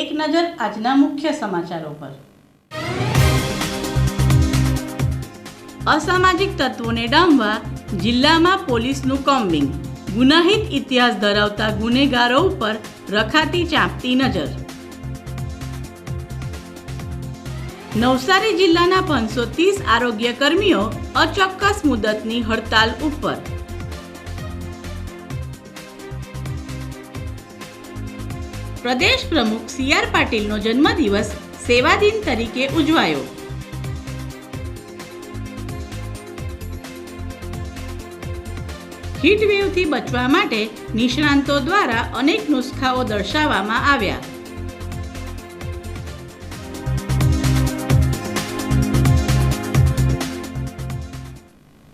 એક નજર આજના મુખ્ય સમાચારો પર. અસામાજિક તત્વોને ડામવા જિલ્લામાં પોલીસનું કોમ્બિંગ. ગુનાહિત ઇતિહાસ ધરાવતા ગુનેગારો ઉપર રખાતી ચાંપતી નજર. નવસારી જિલ્લાના પાંચસો ત્રીસ આરોગ્ય કર્મીઓ અચોક્કસ મુદતની હડતાલ ઉપર. પ્રદેશ પ્રમુખ સી આર પાટીલનો જન્મદિવસ સેવા દિન તરીકે ઉજવાયો. હીટવેવથી બચવા માટે નિષ્ણાંતો દ્વારા અનેક નુસ્ખાઓ દર્શાવવામાં આવ્યા.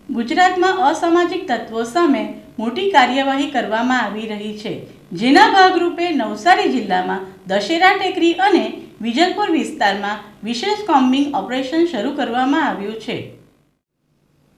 ગુજરાતમાં અસામાજિક તત્વો સામે મોટી કાર્યવાહી કરવામાં આવી રહી છે. જેના ભાગરૂપે નવસારી જિલ્લામાં દશેરા ટેકરી અને વિજલપુર વિસ્તારમાં વિશેષ કોમ્બિંગ ઓપરેશન શરૂ કરવામાં આવ્યું છે.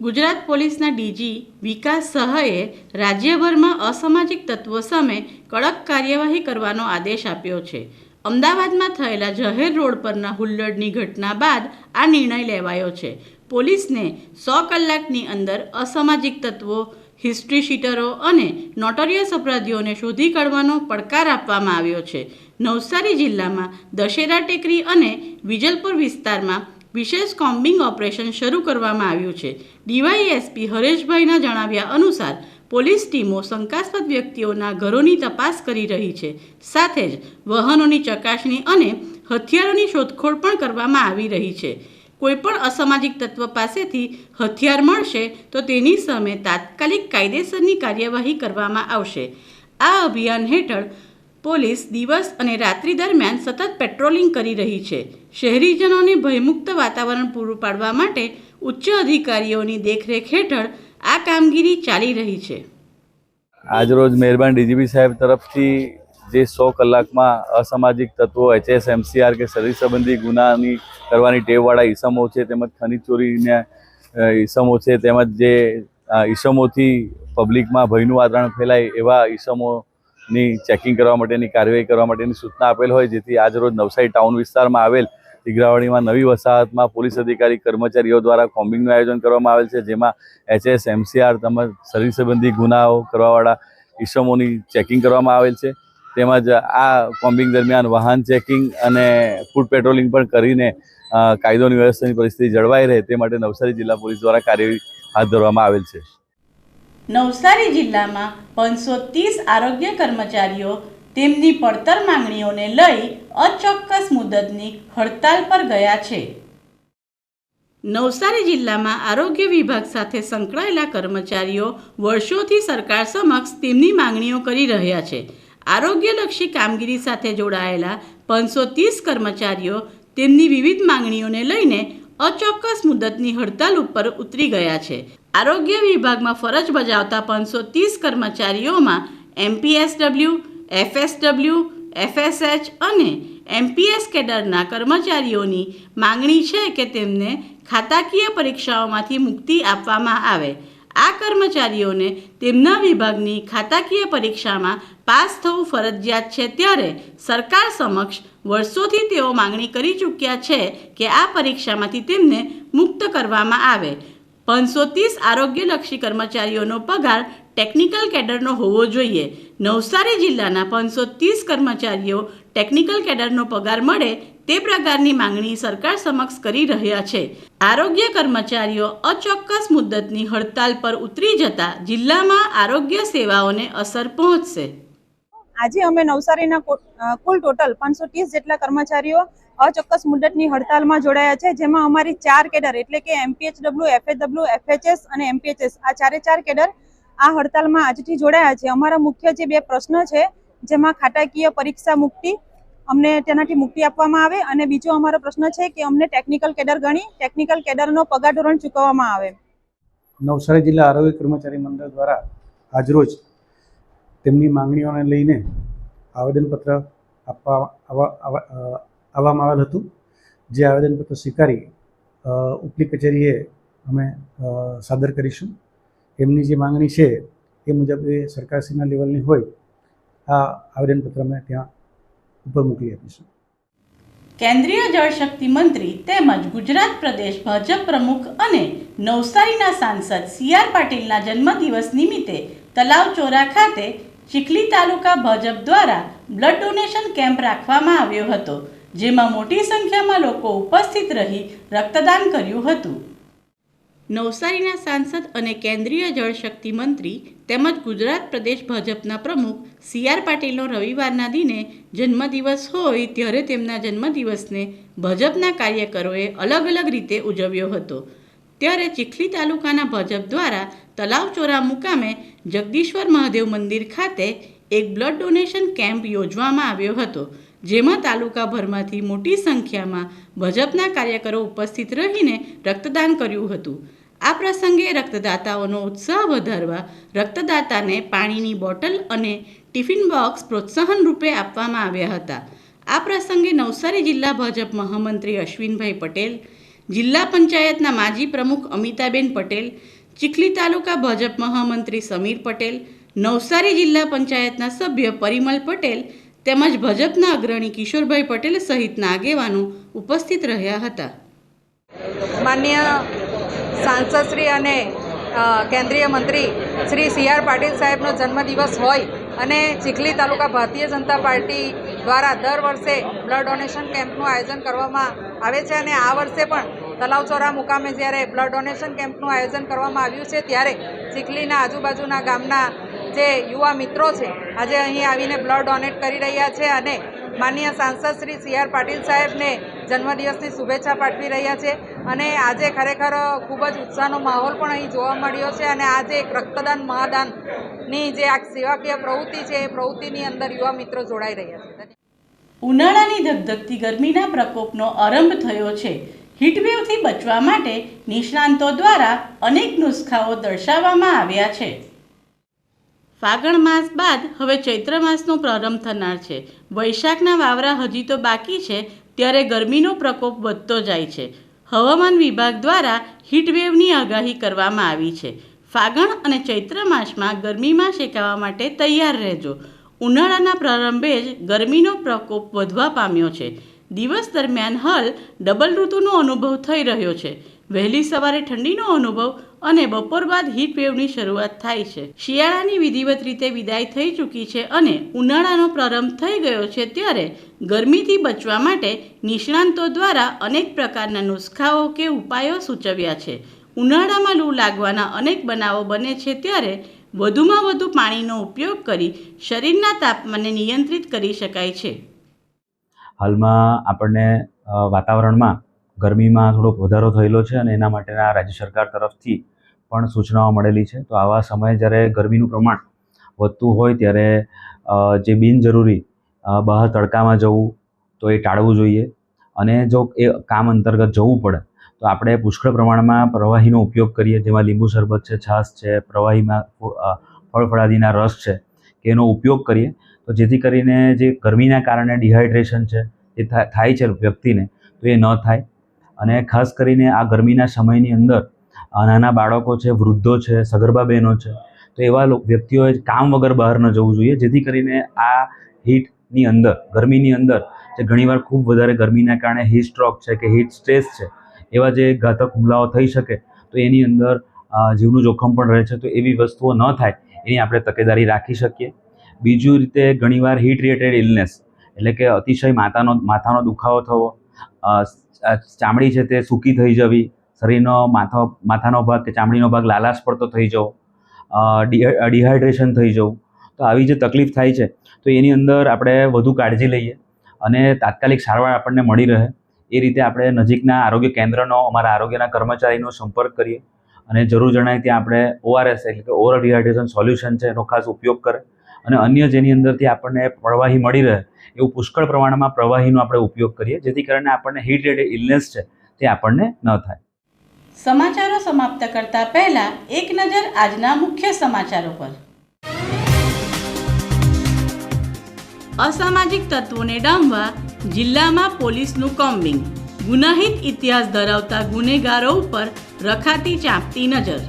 ગુજરાત પોલીસના ડીજી વિકાસ સહાયે રાજ્યભરમાં અસામાજિક તત્વો સામે કડક કાર્યવાહી કરવાનો આદેશ આપ્યો છે. અમદાવાદમાં થયેલા જહેર રોડ પરના હુલ્લડની ઘટના બાદ આ નિર્ણય લેવાયો છે. પોલીસને સો કલાકની અંદર અસામાજિક તત્વો હિસ્ટ્રી શીટરો અને નોટોરિયસ અપરાધીઓને શોધી કાઢવાનો પડકાર આપવામાં આવ્યો છે. નવસારી જિલ્લામાં દશેરા ટેકરી અને વિજલપુર વિસ્તારમાં વિશેષ કોમ્બિંગ ઓપરેશન શરૂ કરવામાં આવ્યું છે. ડીવાયએસપી હરેશભાઈના જણાવ્યા અનુસાર, પોલીસ ટીમો શંકાસ્પદ વ્યક્તિઓના ઘરોની તપાસ કરી રહી છે. સાથે જ વાહનોની ચકાસણી અને હથિયારોની શોધખોળ પણ કરવામાં આવી રહી છે. કોઈપણ અસામાજિક તત્વ પાસેથી હથિયાર મળશે તો તેની સામે તાત્કાલિક કાયદેસરની કાર્યવાહી કરવામાં આવશે. આ અભિયાન હેઠળ પોલીસ દિવસ અને રાત્રિ દરમિયાન સતત પેટ્રોલિંગ કરી રહી છે. શહેરીજનોને ભયમુક્ત વાતાવરણ પૂરું પાડવા માટે ઉચ્ચ અધિકારીઓની દેખરેખ હેઠળ આ કામગીરી ચાલી રહી છે. આજરોજ મહેરબાન ડીજીપી સાહેબ તરફથી જે સો કલાકમાં અસામાજિક તત્વો એચએસ એમસીઆર કે શરીર સંબંધી ગુનાની કરવાની ટેવવાળા ઈસમો છે, તેમજ ખનીજ ચોરીના ઈસમો છે, તેમજ જે ઈસમોથી પબ્લિકમાં ભયનું વાતાવરણ ફેલાય એવા ઈસમોની ચેકિંગ કરવા માટેની કાર્યવાહી કરવા માટેની સૂચના આપેલ હોય, જેથી આજરોજ નવસારી ટાઉન વિસ્તારમાં આવેલ તિગરાવાડીમાં નવી વસાહતમાં પોલીસ અધિકારી કર્મચારીઓ દ્વારા કોમ્બિંગનું આયોજન કરવામાં આવેલ છે, જેમાં એચએસ એમસીઆર તેમજ શરીર સંબંધી ગુનાઓ કરવાવાળા ઈસમોની ચેકિંગ કરવામાં આવેલ છે. તેમજ આ કોમ્બિંગ દરમિયાન વાહન ચેકિંગ અને ફૂડ પેટ્રોલિંગ પણ કરીને કાયદોની વ્યવસ્થાની પરિસ્થિતિ જળવાઈ રહે તે માટે નવસારી જિલ્લા પોલીસ દ્વારા કાર્યવાહી હાથ ધરવામાં આવેલ છે. નવસારી જિલ્લામાં પાંચસો ત્રીસ આરોગ્ય કર્મચારીઓ તેમની પડતર માંગણીઓને લઈ અચોક્કસ મુદતની હડતાલ પર ગયા છે. નવસારી જિલ્લામાં આરોગ્ય વિભાગ સાથે સંકળાયેલા કર્મચારીઓ વર્ષોથી સરકાર સમક્ષ તેમની માંગણીઓ કરી રહ્યા છે. આરોગ્યલક્ષી કામગીરી સાથે જોડાયેલા પાંચસો ત્રીસ કર્મચારીઓ તેમની વિવિધ માંગણીઓને લઈને અચોક્કસ મુદતની હડતાલ ઉપર ઉતરી ગયા છે. આરોગ્ય વિભાગમાં ફરજ બજાવતા પાંચસો ત્રીસ કર્મચારીઓમાં એમપીએસડબલ્યુ, એફએસડબલ્યુ, એફએસએચ અને એમપીએસ કેડરના કર્મચારીઓની માંગણી છે કે તેમને ખાતાકીય પરીક્ષાઓમાંથી મુક્તિ આપવામાં આવે. આ કર્મચારીઓને તેમના વિભાગની ખાતાકીય પરીક્ષામાં પાસ થવું ફરજિયાત છે ત્યારે સરકાર સમક્ષ વર્ષોથી તેઓ માંગણી કરી ચૂક્યા છે કે આ પરીક્ષામાંથી તેમને મુક્ત કરવામાં આવે. પાંચસો ત્રીસ આરોગ્યલક્ષી કર્મચારીઓનો પગાર ટેકનિકલ કેડરનો હોવો જોઈએ. નવસારી જિલ્લાના પાંચસો ત્રીસ કર્મચારીઓ ટેકનિકલ કેડરનો પગાર મળે તે પ્રકારની માંગણી સરકાર સમક્ષ કરી રહ્યા છે. આરોગ્ય કર્મચારીઓ અચોક્કસ મુદ્દતની હડતાલ પર ઉતરી જતા જિલ્લામાં આરોગ્ય સેવાઓને અસર પહોંચશે. આજે અમે નવસારીના કુલ ટોટલ પાંચસો ત્રીસ જેટલા કર્મચારીઓ અચોક્કસ મુદ્દતની હડતાલમાં જોડાયા છે, જેમાં અમારી ચાર કેડર એટલે કે એમપીએચડબલ્યુ એફએચડબલ્યુ એફએચએસ અને એમપીએચએસ આ ચારે ચાર કેડર આ હડતાલમાં આજથી જોડાયા છે. અમારા મુખ્ય જે બે પ્રશ્ન છે, જેમાં ખાટાકીય પરીક્ષા મુક્તિ અમને તેનાથી મુક્તિ આપવામાં આવે અને બીજો અમારો પ્રશ્ન છે કે અમને ટેકનિકલ કેડર ગણી ટેકનિકલ કેડરનો પગાર ધોરણ ચૂકવવામાં આવે. નવસારી જિલ્લા આરોગ્ય કર્મચારી મંડળ દ્વારા આજરોજ તેમની માંગણીઓને લઈને આવેદનપત્ર આપવા આવવામાં આવેલ હતું. જે આવેદનપત્ર સ્વીકારી ઉપલી કચેરીએ અમે સાદર કરીશું. એમની જે માંગણી છે એ મુજબ એ સરકારશ્રીના લેવલની હોય, આ આવેદનપત્ર અમે ત્યાં ઉપર મોકલી આપીશું. કેન્દ્રીય જળશક્તિ મંત્રી તેમજ ગુજરાત પ્રદેશ ભાજપ પ્રમુખ અને નવસારીના સાંસદ સી આર પાટીલના જન્મદિવસ નિમિત્તે તલાવ ચોરા ખાતે ચીખલી તાલુકા ભાજપ દ્વારા બ્લડ ડોનેશન કેમ્પ રાખવામાં આવ્યો હતો, જેમાં મોટી સંખ્યામાં લોકો ઉપસ્થિત રહી રક્તદાન કર્યું હતું. નવસારીના સાંસદ અને કેન્દ્રીય જળશક્તિ મંત્રી તેમજ ગુજરાત પ્રદેશ ભાજપના પ્રમુખ સી આર પાટીલનો રવિવારના દિને જન્મદિવસ હોય ત્યારે તેમના જન્મદિવસને ભાજપના કાર્યકરોએ અલગ અલગ રીતે ઉજવ્યો હતો. ત્યારે ચીખલી તાલુકાના ભાજપ દ્વારા તલાવચોરા મુકામે જગદીશ્વર મહાદેવ મંદિર ખાતે એક બ્લડ ડોનેશન કેમ્પ યોજવામાં આવ્યો હતો, જેમાં તાલુકાભરમાંથી મોટી સંખ્યામાં ભાજપના કાર્યકરો ઉપસ્થિત રહીને રક્તદાન કર્યું હતું. આ પ્રસંગે રક્તદાતાઓનો ઉત્સાહ વધારવા રક્તદાતાને પાણીની બોટલ અને ટિફિન બોક્સ પ્રોત્સાહન રૂપે આપવામાં આવ્યા હતા. આ પ્રસંગે નવસારી જિલ્લા ભાજપ મહામંત્રી અશ્વિનભાઈ પટેલ, જિલ્લા પંચાયતના માજી પ્રમુખ અમિતાબેન પટેલ, ચીખલી તાલુકા ભાજપ મહામંત્રી સમીર પટેલ, નવસારી જિલ્લા પંચાયતના સભ્ય પરિમલ પટેલ તેમજ ભાજપના અગ્રણી કિશોરભાઈ પટેલ સહિતના આગેવાનો ઉપસ્થિત રહ્યા હતા. માન્ય સાંસદશ્રી અને કેન્દ્રીય મંત્રી શ્રી સી આર પાટીલ સાહેબનો જન્મદિવસ હોય અને ચીખલી તાલુકા ભારતીય જનતા પાર્ટી દ્વારા દર વર્ષે બ્લડ ડોનેશન કેમ્પનું આયોજન કરવામાં આવે છે અને આ વર્ષે પણ તલાવચોરા મુકામે જ્યારે બ્લડ ડોનેશન કેમ્પનું આયોજન કરવામાં આવ્યું છે ત્યારે ચીખલીના આજુબાજુના ગામના જે યુવા મિત્રો છે, આજે અહીં આવીને બ્લડ ડોનેટ કરી રહ્યા છે અને માનનીય સાંસદ શ્રી સી આર પાટીલ સાહેબને જન્મદિવસની શુભેચ્છા પાઠવી રહ્યા છે. અને આજે ખરેખર ખૂબ જ ઉત્સાહનો માહોલ પણ અહીં જોવા મળ્યો છે અને આજે એક રક્તદાન મહાદાનની જે આ સેવાકીય પ્રવૃત્તિ છે, એ પ્રવૃત્તિની અંદર યુવા મિત્રો જોડાઈ રહ્યા છે. ઉનાળાની ધગધગતી ગરમીના પ્રકોપનો આરંભ થયો છે. હીટવેવથી બચવા માટે નિષ્ણાંતો દ્વારા અનેક નુસ્ખાઓ દર્શાવવામાં આવ્યા છે. ફાગણ માસ બાદ હવે ચૈત્ર માસનો પ્રારંભ થનાર છે. વૈશાખના વાવરા હજી તો બાકી છે, ત્યારે ગરમીનો પ્રકોપ વધતો જાય છે. હવામાન વિભાગ દ્વારા હીટવેવની આગાહી કરવામાં આવી છે. ફાગણ અને ચૈત્ર માસમાં ગરમીમાં શેકાવા માટે તૈયાર રહેજો. ઉનાળાના પ્રારંભે જ ગરમીનો પ્રકોપ વધવા પામ્યો છે. દિવસ દરમિયાન હાલ ડબલ ઋતુનો અનુભવ થઈ રહ્યો છે. વહેલી સવારે ઠંડીનો અનુભવ અને બપોર બાદ હીટ વેવની શરૂઆત થાય છે. શિયાળાની વિધિવત રીતે વિદાય થઈ ચૂકી છે અને ઉનાળાનો પ્રારંભ થઈ ગયો છે ત્યારે ગરમીથી બચવા માટે નિષ્ણાંતો દ્વારા અનેક પ્રકારના નુસ્ખાઓ કે ઉપાયો સૂચવ્યા છે. ઉનાળામાં લૂ લાગવાના અનેક બનાવો બને છે ત્યારે વધુમાં વધુ પાણીનો ઉપયોગ કરી શરીરના તાપમાનને નિયંત્રિત કરી શકાય છે. હાલમાં આપણને વાતાવરણમાં ગરમીમાં થોડોક વધારો થયેલો છે અને એના માટેના રાજ્ય સરકાર તરફથી પણ સૂચનાઓ મળેલી છે. તો આવા સમયે જ્યારે ગરમીનું પ્રમાણ વધતું હોય ત્યારે જે બિનજરૂરી બહાર તડકામાં જવું, તો એ ટાળવું જોઈએ. અને જો એ કામ અંતર્ગત જવું પડે, તો આપણે પુષ્કળ પ્રમાણમાં પ્રવાહીનો ઉપયોગ કરીએ. જેમાં લીંબુ શરબત છે, છાશ છે, પ્રવાહીમાં ફળફળાદીના રસ છે, કે એનો ઉપયોગ કરીએ. તો જેથી કરીને જે ગરમીના કારણે ડિહાઇડ્રેશન છે, એ થા- થાય છે વ્યક્તિને, તો એ ન થાય. અને ખાસ કરીને આ ગરમીના સમયની અંદર નાના બાળકો છે, વૃદ્ધો છે, સગર્ભા બહેનો છે, તો એવા વ્યક્તિઓએ કામ વગર બહાર ન જવું જોઈએ, જેથી કરીને આ હીટની અંદર, ગરમીની અંદર, જે ઘણીવાર ખૂબ વધારે ગરમીના કારણે હીટ સ્ટ્રોક છે કે હીટ સ્ટ્રેસ છે, એવા જે ઘાતક હુમલાઓ થઈ શકે, તો એની અંદર જીવનું જોખમ પણ રહે છે, તો એવી વસ્તુઓ ન થાય, એની આપણે તકેદારી રાખી શકીએ. બીજું રીતે ઘણીવાર હીટ રિલેટેડ ઇલનેસ એટલે કે અતિશય માથાનો માથાનો દુખાવો થવો ચામડી છે તે સૂકી થઈ જવી શરીરનો માથો, માથાનો ભાગ કે ચામડીનો ભાગ લાલાશ પડતો થઈ જવો ડિહાઇડ્રેશન થઈ જવું, તો આવી જે તકલીફ થાય છે, તો એની અંદર આપણે વધુ કાળજી લઈએ અને તાત્કાલિક સારવાર આપણને મળી રહે. એ રીતે આપણે નજીકના આરોગ્ય કેન્દ્રનો, અમારા આરોગ્યના કર્મચારીનો સંપર્ક કરીએ અને જરૂર જણાય ત્યાં આપણે ઓઆરએસ એટલે કે ઓરલ ડિહાઇડ્રેશન સોલ્યુશન છે, એનો ખાસ ઉપયોગ કરે અને અન્ય જેની અંદરથી આપણને પ્રવાહી મળી રહે, એવું પુષ્કળ પ્રમાણમાં પ્રવાહીનો આપણે ઉપયોગ કરીએ, જેથી કરીને આપણને હીટ રિલેટેડ ઇલનેસ છે તે આપણને ન થાય. સમાચારો સમાપ્ત કરતા પહેલા એક નજર આજના મુખ્ય સમાચારો પર. અસામાજિક તત્વોને ડામવા જિલ્લામાં પોલીસનું કોમ્બિંગ. ગુનાહિત ઇતિહાસ ધરાવતા ગુનેગારો ઉપર રખાતી ચાંપતી નજર.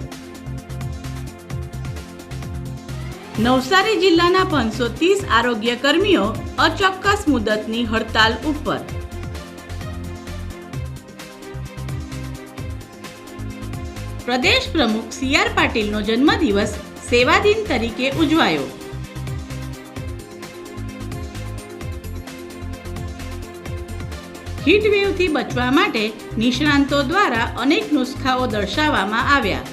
નવસારી જિલ્લાના પાંચસો ત્રીસ આરોગ્ય કર્મીઓ અચોક્કસ મુદતની હડતાલ ઉપર. પ્રદેશ પ્રમુખ સી આર પાટીલનો જન્મદિવસ સેવાદિન તરીકે ઉજવાયો. હીટવેવથી બચવા માટે નિષ્ણાંતો દ્વારા અનેક નુસ્ખાઓ દર્શાવવામાં આવ્યા.